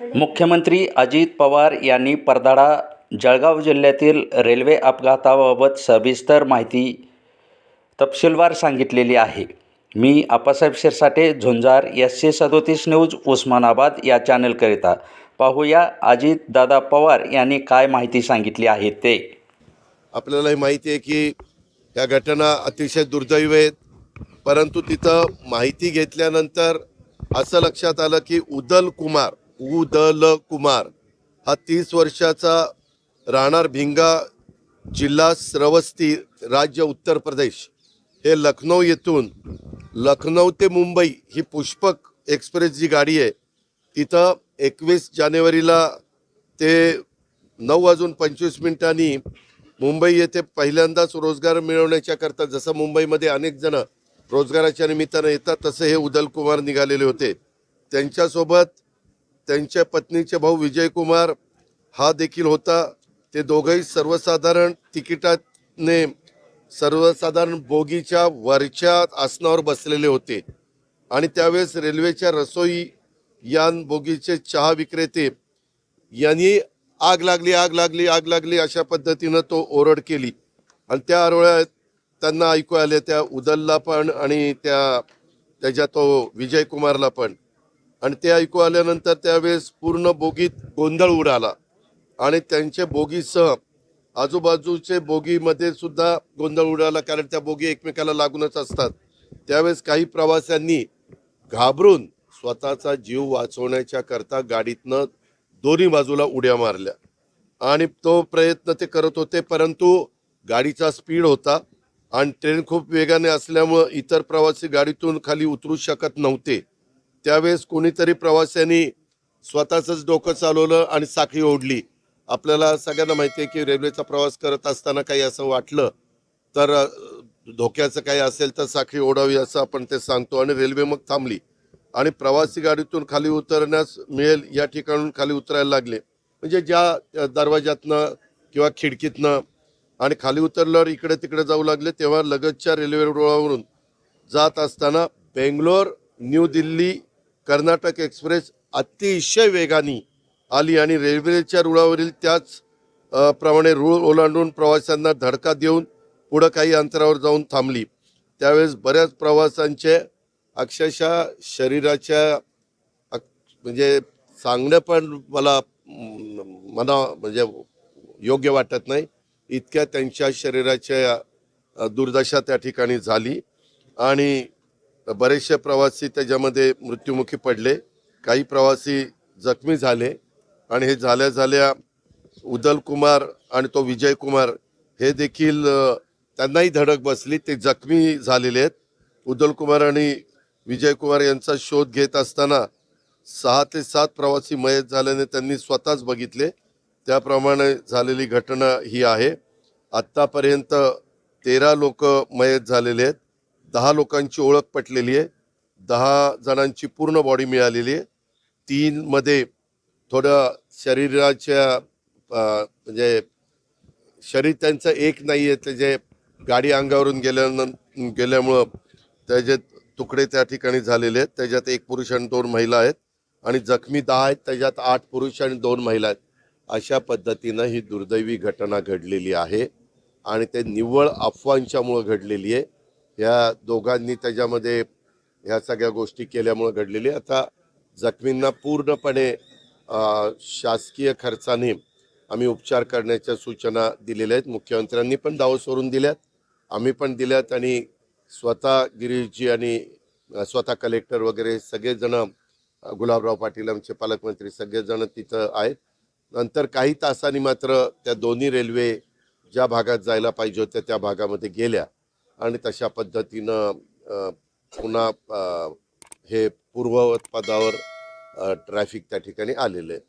मुख्यमंत्री अजित पवार यांनी परदाडा जळगाव जिल्ह्यातील रेल्वे अपघाताबाबत सविस्तर माहिती तपशीलवार सांगितलेली आहे. मी आप्पासाहेब शिरसाटे झुंजार एस सी सदोतीस न्यूज उस्मानाबाद या चॅनलकरिता पाहूया अजित दादा पवार यांनी काय माहिती सांगितली आहे ते. आपल्यालाही माहिती आहे की या घटना अतिशय दुर्दैव आहेत. परंतु तिथं माहिती घेतल्यानंतर असं लक्षात आलं की उदल कुमार उदल कुमार हा तीस वर्षाचा राहणार भिंगा जिल्हा श्रवस्ती राज्य उत्तर प्रदेश. हे लखनौ येथून लखनौ ते मुंबई ही पुष्पक एक्सप्रेस जी गाडी आहे. तिथं एकवीस जानेवारीला ते नऊ वाजून पंचवीस मिनिटांनी मुंबई येथे पहिल्यांदाच रोजगार मिळवण्याच्याकरता जसं मुंबईमध्ये अनेक जण रोजगाराच्या निमित्तानं येतात तसे हे उदलकुमार निघालेले होते. त्यांच्यासोबत त्यांच्या पत्नीचे भाऊ विजयकुमार हा देखील होता. ते दोघंही सर्वसाधारण तिकिटाने सर्वसाधारण बोगीच्या वरच्या आसनावर बसलेले होते. आणि त्यावेळेस रेल्वेच्या रसोई यान बोगीचे चहा विक्रेते यांनी आग लागली आग लागली आग लागली अशा पद्धतीनं तो ओरड केली. आणि त्या आरोळ्यात त्यांना ऐकू आले त्या उदलला पण आणि त्या त्याच्या तो विजयकुमारला पण. आणि ते ऐकू आल्यानंतर त्यावेळेस पूर्ण बोगीत गोंधळ उडाला. आणि त्यांचे बोगीसह आजूबाजूचे बोगीमध्ये सुद्धा गोंधळ उडाला कारण त्या बोगी एकमेकाला लागूनच असतात. त्यावेळेस काही प्रवाशांनी घाबरून स्वतःचा जीव वाचवण्याच्या करता गाडीतनं दोन्ही बाजूला उड्या मारल्या. आणि तो प्रयत्न ते करत होते परंतु गाडीचा स्पीड होता आणि ट्रेन खूप वेगाने असल्यामुळं इतर प्रवासी गाडीतून खाली उतरू शकत नव्हते. त्यावेळेस कोणीतरी प्रवाशांनी स्वतःचंच डोकं चालवलं आणि साखळी ओढली. आपल्याला सगळ्यांना माहिती आहे की रेल्वेचा प्रवास करत असताना काही असं वाटलं तर धोक्याचं काही असेल तर साखळी ओढावी असं आपण ते सांगतो आणि रेल्वे मग थांबली. आणि प्रवासी गाडीतून खाली उतरण्यास मिळेल या ठिकाणून खाली उतरायला लागले. म्हणजे ज्या दरवाज्यातनं किंवा खिडकीतनं आणि खाली उतरल्यावर इकडे तिकडे जाऊ लागले तेव्हा लगतच्या रेल्वे रुळावरून जात असताना बेंगलोर न्यू दिल्ली कर्नाटक एक्सप्रेस अतिशय वेगाने आली आणि रेल्वेच्या रुळावरील त्याच प्रमाणे रूळ ओलांडून प्रवाशांना धडका देऊन पुढं काही अंतरावर जाऊन थांबली. त्यावेळेस बऱ्याच प्रवाशांचे अक्षरशः शरीराच्या म्हणजे सांगणं पण मला मना म्हणजे योग्य वाटत नाही. इतक्या त्यांच्या शरीराच्या दुर्दशा त्या ठिकाणी झाली. आणि बरेचसे प्रवासी त्याच्यामध्ये मृत्युमुखी पडले. काही प्रवासी जखमी झाले आणि हे झाल्या झाल्या उदल कुमार आणि तो विजय कुमार हे देखील त्यांनाही धडक बसली. ते जखमी झालेले आहेत. उदल कुमार आणि विजय कुमार यांचा शोध घेत असताना सहा ते सात प्रवासी मयत झाल्याने त्यांनी स्वतःच बघितले. त्याप्रमाणे झालेली घटना ही आहे. आत्तापर्यंत तेरा लोक मयत झालेले आहेत. दहा लोकांची ओळख पटलेली आहे. दहा जणांची पूर्ण बॉडी मिळालेली आहे. तीनमध्ये थोडं शरीराच्या म्हणजे शरीर त्यांचं एक नाही आहे त्याचे गाडी अंगावरून गेल्यानं गेल्यामुळं त्याचे तुकडे त्या ठिकाणी झालेले आहेत. त्याच्यात एक पुरुष आणि दोन महिला आहेत. आणि जखमी दहा आहेत. त्याच्यात आठ पुरुष आणि दोन महिला आहेत. अशा पद्धतीनं ही दुर्दैवी घटना घडलेली आहे. आणि ते निव्वळ अफवांच्यामुळं घडलेली आहे. ह्या दोघांनी त्याच्यामध्ये ह्या सगळ्या गोष्टी केल्यामुळं घडलेली. आता जखमींना पूर्णपणे शासकीय खर्चाने आम्ही उपचार करण्याच्या सूचना दिलेल्या आहेत. मुख्यमंत्र्यांनी पण दाव सोडून दिल्यात. आम्ही पण दिल्यात आणि स्वतः गिरीशजी आणि स्वतः कलेक्टर वगैरे सगळेजण गुलाबराव पाटील आमचे पालकमंत्री सगळेजण तिथं आहेत. नंतर काही तासांनी मात्र त्या दोन्ही रेल्वे ज्या भागात जायला पाहिजे होत्या त्या भागामध्ये गेल्या. आणि तशा पद्धतीनं पुन्हा हे पूर्ववत पदावर ट्रॅफिक त्या ठिकाणी आलेलं आहे.